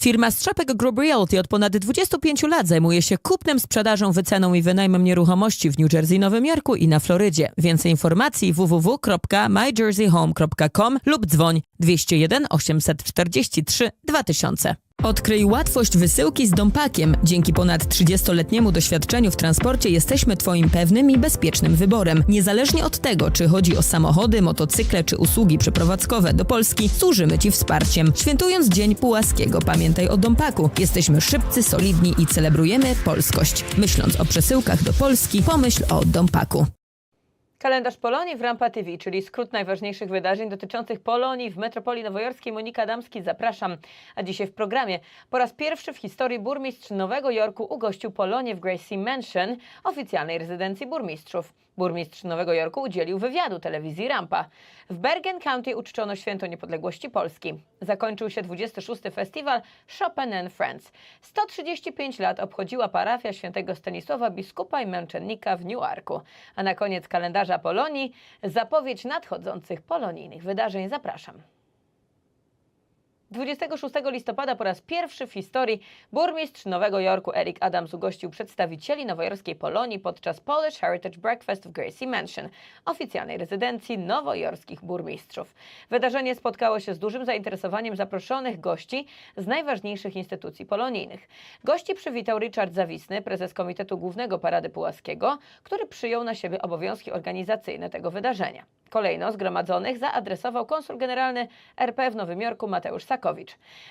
Firma Strzapek Group Realty od ponad 25 lat zajmuje się kupnem, sprzedażą, wyceną i wynajmem nieruchomości w New Jersey, Nowym Jorku i na Florydzie. Więcej informacji www.myjerseyhome.com lub dzwoń 201 843 2000. Odkryj łatwość wysyłki z Dompakiem. Dzięki ponad 30-letniemu doświadczeniu w transporcie jesteśmy Twoim pewnym i bezpiecznym wyborem. Niezależnie od tego, czy chodzi o samochody, motocykle czy usługi przeprowadzkowe do Polski, służymy Ci wsparciem. Świętując Dzień Pułaskiego, pamiętaj o Dompaku. Jesteśmy szybcy, solidni i celebrujemy polskość. Myśląc o przesyłkach do Polski, pomyśl o Dompaku. Kalendarz Polonii w Rampa TV, czyli skrót najważniejszych wydarzeń dotyczących Polonii w metropolii nowojorskiej. Monika Adamski, zapraszam. A dzisiaj w programie po raz pierwszy w historii burmistrz Nowego Jorku ugościł Polonię w Gracie Mansion, oficjalnej rezydencji burmistrzów. Burmistrz Nowego Jorku udzielił wywiadu telewizji Rampa. W Bergen County uczczono Święto Niepodległości Polski. Zakończył się 26. festiwal Chopin and Friends. 135 lat obchodziła parafia świętego Stanisława biskupa i męczennika w Newarku. A na koniec kalendarza Polonii zapowiedź nadchodzących polonijnych wydarzeń. Zapraszam. 26 listopada po raz pierwszy w historii burmistrz Nowego Jorku Eric Adams ugościł przedstawicieli nowojorskiej Polonii podczas Polish Heritage Breakfast w Gracie Mansion, oficjalnej rezydencji nowojorskich burmistrzów. Wydarzenie spotkało się z dużym zainteresowaniem zaproszonych gości z najważniejszych instytucji polonijnych. Gości przywitał Richard Zawisny, prezes Komitetu Głównego Parady Pułaskiego, który przyjął na siebie obowiązki organizacyjne tego wydarzenia. Kolejno zgromadzonych zaadresował konsul generalny RP w Nowym Jorku Mateusz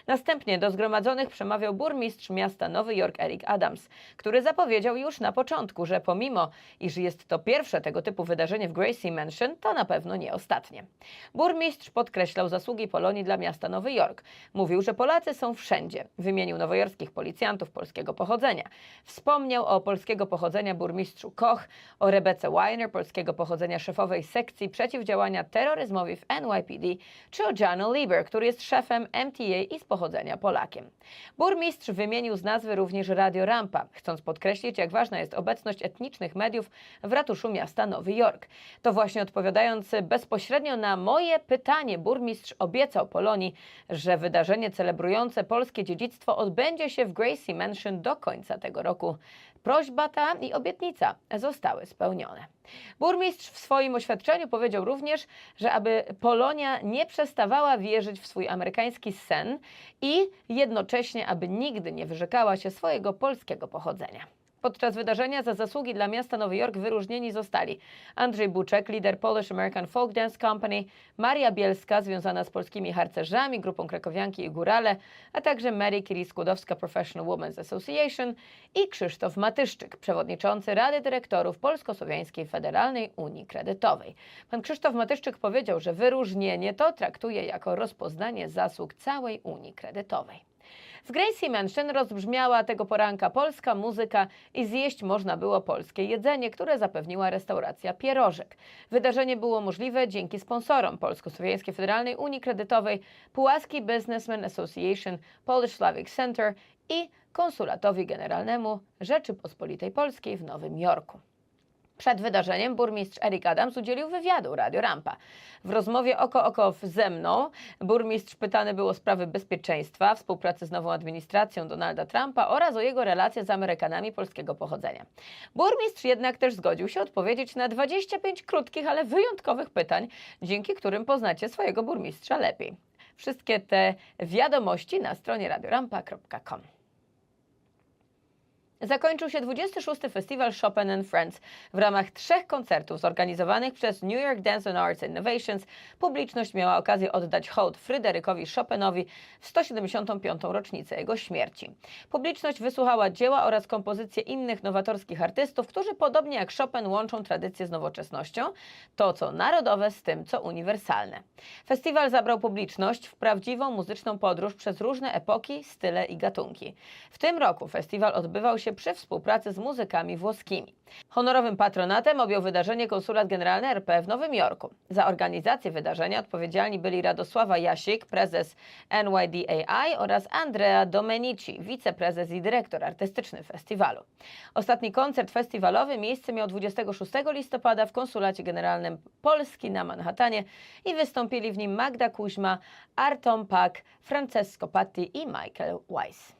Następnie do zgromadzonych przemawiał burmistrz miasta Nowy Jork Eric Adams, który zapowiedział już na początku, że pomimo, iż jest to pierwsze tego typu wydarzenie w Gracie Mansion, to na pewno nie ostatnie. Burmistrz podkreślał zasługi Polonii dla miasta Nowy Jork. Mówił, że Polacy są wszędzie. Wymienił nowojorskich policjantów polskiego pochodzenia. Wspomniał o polskiego pochodzenia burmistrzu Koch, o Rebece Weiner, polskiego pochodzenia szefowej sekcji przeciwdziałania terroryzmowi w NYPD, czy o Johnu Lieber, który jest szefem MTA i z pochodzenia Polakiem. Burmistrz wymienił z nazwy również Radio Rampa, chcąc podkreślić, jak ważna jest obecność etnicznych mediów w ratuszu miasta Nowy Jork. To właśnie odpowiadając bezpośrednio na moje pytanie, burmistrz obiecał Polonii, że wydarzenie celebrujące polskie dziedzictwo odbędzie się w Gracie Mansion do końca tego roku. Prośba ta i obietnica zostały spełnione. Burmistrz w swoim oświadczeniu powiedział również, że aby Polonia nie przestawała wierzyć w swój amerykański sen i jednocześnie, aby nigdy nie wyrzekała się swojego polskiego pochodzenia. Podczas wydarzenia za zasługi dla miasta Nowy Jork wyróżnieni zostali Andrzej Buczek, lider Polish American Folk Dance Company, Maria Bielska, związana z polskimi harcerzami, grupą Krakowianki i Górale, a także Mary Curie-Skłodowska Professional Women's Association i Krzysztof Matyszczyk, przewodniczący Rady Dyrektorów Polsko-Słowiańskiej Federalnej Unii Kredytowej. Pan Krzysztof Matyszczyk powiedział, że wyróżnienie to traktuje jako rozpoznanie zasług całej Unii Kredytowej. W Gracie Mansion rozbrzmiała tego poranka polska muzyka i zjeść można było polskie jedzenie, które zapewniła restauracja Pierożek. Wydarzenie było możliwe dzięki sponsorom Polsko-Słowiańskiej Federalnej Unii Kredytowej, Pułaski Businessmen Association, Polish Slavic Center i konsulatowi generalnemu Rzeczypospolitej Polskiej w Nowym Jorku. Przed wydarzeniem burmistrz Eric Adams udzielił wywiadu Radio Rampa. W rozmowie oko oko ze mną burmistrz pytany był o sprawy bezpieczeństwa, współpracy z nową administracją Donalda Trumpa oraz o jego relacje z Amerykanami polskiego pochodzenia. Burmistrz jednak też zgodził się odpowiedzieć na 25 krótkich, ale wyjątkowych pytań, dzięki którym poznacie swojego burmistrza lepiej. Wszystkie te wiadomości na stronie radiorampa.com. Zakończył się 26. festiwal Chopin and Friends. W ramach trzech koncertów zorganizowanych przez New York Dance and Arts Innovations publiczność miała okazję oddać hołd Fryderykowi Chopinowi w 175. rocznicę jego śmierci. Publiczność wysłuchała dzieła oraz kompozycje innych nowatorskich artystów, którzy podobnie jak Chopin łączą tradycję z nowoczesnością, to co narodowe z tym, co uniwersalne. Festiwal zabrał publiczność w prawdziwą muzyczną podróż przez różne epoki, style i gatunki. W tym roku festiwal odbywał się się przy współpracy z muzykami włoskimi. Honorowym patronatem objął wydarzenie konsulat generalny RP w Nowym Jorku. Za organizację wydarzenia odpowiedzialni byli Radosława Jasik, prezes NYDAI oraz Andrea Domenici, wiceprezes i dyrektor artystyczny festiwalu. Ostatni koncert festiwalowy miejsce miał 26 listopada w konsulacie generalnym Polski na Manhattanie i wystąpili w nim Magda Kuźma, Artom Pak, Francesco Patti i Michael Weiss.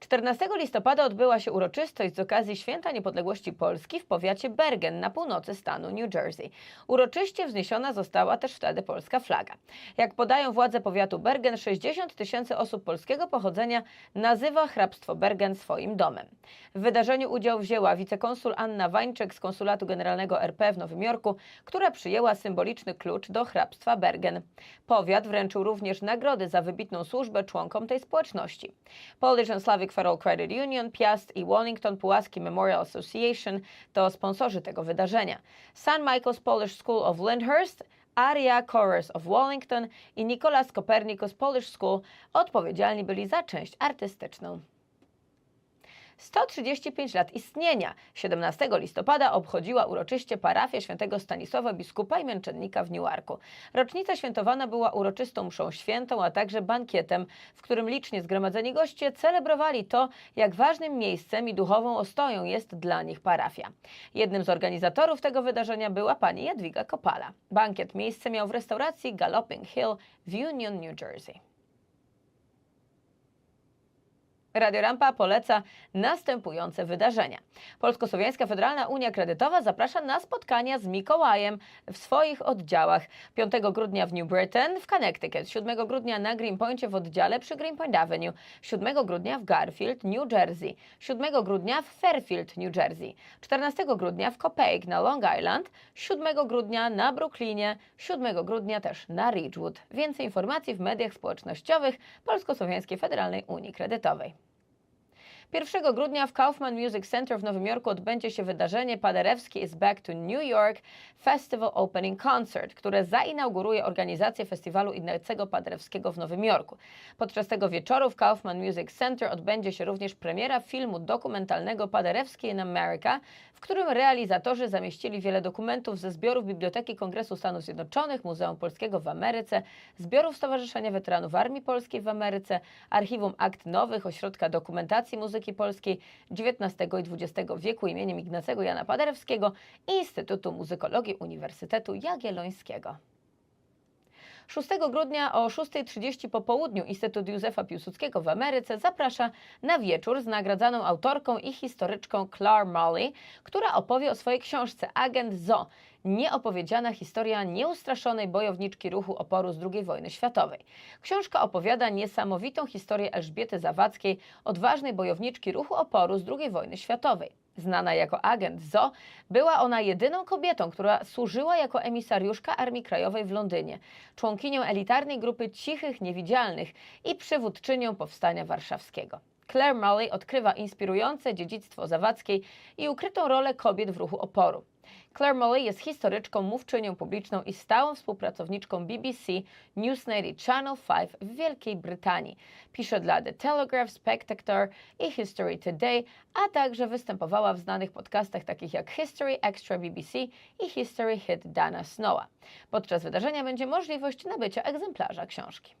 14 listopada odbyła się uroczystość z okazji Święta Niepodległości Polski w powiacie Bergen na północy stanu New Jersey. Uroczyście wzniesiona została też wtedy polska flaga. Jak podają władze powiatu Bergen, 60 tysięcy osób polskiego pochodzenia nazywa hrabstwo Bergen swoim domem. W wydarzeniu udział wzięła wicekonsul Anna Wańczek z Konsulatu Generalnego RP w Nowym Jorku, która przyjęła symboliczny klucz do hrabstwa Bergen. Powiat wręczył również nagrody za wybitną służbę członkom tej społeczności. Polish and Slavic Federal Credit Union, Piast i Wallington Pułaski Memorial Association to sponsorzy tego wydarzenia. St. Michael's Polish School of Lyndhurst, Aria Chorus of Wallington i Nicolas Copernicus Polish School odpowiedzialni byli za część artystyczną. 135 lat istnienia. 17 listopada obchodziła uroczyście parafię świętego Stanisława biskupa i męczennika w Newarku. Rocznica świętowana była uroczystą mszą świętą, a także bankietem, w którym licznie zgromadzeni goście celebrowali to, jak ważnym miejscem i duchową ostoją jest dla nich parafia. Jednym z organizatorów tego wydarzenia była pani Jadwiga Kopala. Bankiet miejsce miał w restauracji Galloping Hill w Union, New Jersey. Radio Rampa poleca następujące wydarzenia. Polsko-Słowiańska Federalna Unia Kredytowa zaprasza na spotkania z Mikołajem w swoich oddziałach. 5 grudnia w New Britain w Connecticut, 7 grudnia na Greenpointie w oddziale przy Greenpoint Avenue, 7 grudnia w Garfield, New Jersey, 7 grudnia w Fairfield, New Jersey, 14 grudnia w Copake na Long Island, 7 grudnia na Brooklynie, 7 grudnia też na Ridgewood. Więcej informacji w mediach społecznościowych Polsko-Słowiańskiej Federalnej Unii Kredytowej. 1 grudnia w Kaufman Music Center w Nowym Jorku odbędzie się wydarzenie Paderewski is Back to New York Festival Opening Concert, które zainauguruje organizację festiwalu Ignacego Paderewskiego w Nowym Jorku. Podczas tego wieczoru w Kaufman Music Center odbędzie się również premiera filmu dokumentalnego Paderewski in America, w którym realizatorzy zamieścili wiele dokumentów ze zbiorów Biblioteki Kongresu Stanów Zjednoczonych, Muzeum Polskiego w Ameryce, zbiorów Stowarzyszenia Weteranów Armii Polskiej w Ameryce, Archiwum Akt Nowych, Ośrodka Dokumentacji Muzyki Polskiej XIX i XX wieku imieniem Ignacego Jana Paderewskiego i Instytutu Muzykologii Uniwersytetu Jagiellońskiego. 6 grudnia o 6.30 po południu Instytut Józefa Piłsudskiego w Ameryce zaprasza na wieczór z nagradzaną autorką i historyczką Claire Molly, która opowie o swojej książce Agent Zo. Nieopowiedziana historia nieustraszonej bojowniczki ruchu oporu z II wojny światowej. Książka opowiada niesamowitą historię Elżbiety Zawadzkiej, odważnej bojowniczki ruchu oporu z II wojny światowej. Znana jako agent ZO, była ona jedyną kobietą, która służyła jako emisariuszka Armii Krajowej w Londynie, członkinią elitarnej grupy cichych niewidzialnych i przywódczynią Powstania Warszawskiego. Claire Molly odkrywa inspirujące dziedzictwo Zawadzkiej i ukrytą rolę kobiet w ruchu oporu. Claire Molly jest historyczką, mówczynią publiczną i stałą współpracowniczką BBC, Newsnight i Channel 5 w Wielkiej Brytanii. Pisze dla The Telegraph, Spectator i History Today, a także występowała w znanych podcastach takich jak History Extra BBC i History Hit Dana Snowa. Podczas wydarzenia będzie możliwość nabycia egzemplarza książki.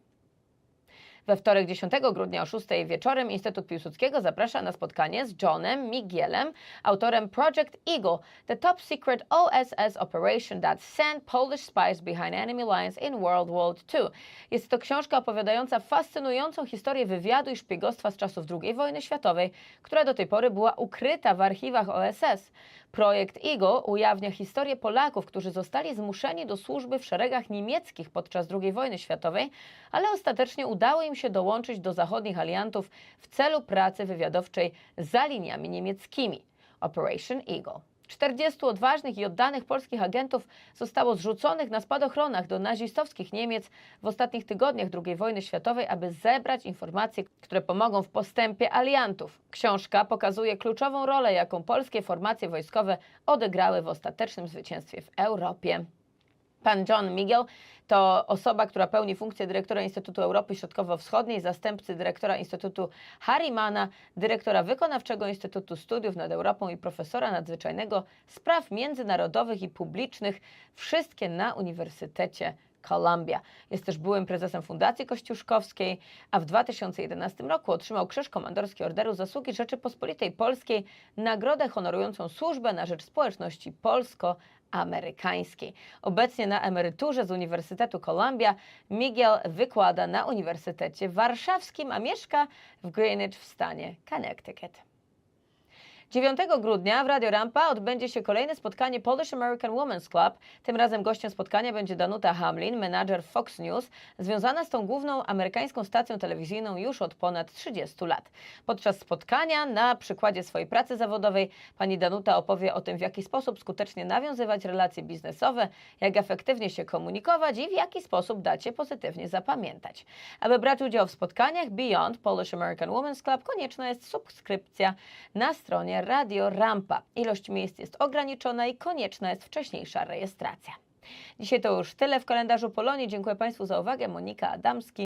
We wtorek 10 grudnia o 6 wieczorem Instytut Piłsudskiego zaprasza na spotkanie z Johnem Migielem, autorem Project Eagle, the top secret OSS operation that sent Polish spies behind enemy lines in World War II. Jest to książka opowiadająca fascynującą historię wywiadu i szpiegostwa z czasów II wojny światowej, która do tej pory była ukryta w archiwach OSS. Projekt Eagle ujawnia historię Polaków, którzy zostali zmuszeni do służby w szeregach niemieckich podczas II wojny światowej, ale ostatecznie udało im się dołączyć do zachodnich aliantów w celu pracy wywiadowczej za liniami niemieckimi. Operation Eagle. 40 odważnych i oddanych polskich agentów zostało zrzuconych na spadochronach do nazistowskich Niemiec w ostatnich tygodniach II wojny światowej, aby zebrać informacje, które pomogą w postępie aliantów. Książka pokazuje kluczową rolę, jaką polskie formacje wojskowe odegrały w ostatecznym zwycięstwie w Europie. Pan John Miguel to osoba, która pełni funkcję dyrektora Instytutu Europy Środkowo-Wschodniej, zastępcy dyrektora Instytutu Harrimana, dyrektora wykonawczego Instytutu Studiów nad Europą i profesora nadzwyczajnego spraw międzynarodowych i publicznych, wszystkie na Uniwersytecie Columbia. Jest też byłym prezesem Fundacji Kościuszkowskiej, a w 2011 roku otrzymał Krzyż Komandorski Orderu Zasługi Rzeczypospolitej Polskiej, nagrodę honorującą służbę na rzecz społeczności polsko-amerykańskiej. Obecnie na emeryturze z Uniwersytetu Columbia Miguel wykłada na Uniwersytecie Warszawskim, a mieszka w Greenwich w stanie Connecticut. 9 grudnia w Radio Rampa odbędzie się kolejne spotkanie Polish American Women's Club. Tym razem gościem spotkania będzie Danuta Hamlin, menadżer Fox News, związana z tą główną amerykańską stacją telewizyjną już od ponad 30 lat. Podczas spotkania, na przykładzie swojej pracy zawodowej, pani Danuta opowie o tym, w jaki sposób skutecznie nawiązywać relacje biznesowe, jak efektywnie się komunikować i w jaki sposób dać je pozytywnie zapamiętać. Aby brać udział w spotkaniach Beyond Polish American Women's Club, konieczna jest subskrypcja na stronie Radio Rampa. Ilość miejsc jest ograniczona i konieczna jest wcześniejsza rejestracja. Dzisiaj to już tyle w kalendarzu Polonii. Dziękuję Państwu za uwagę. Monika Adamski.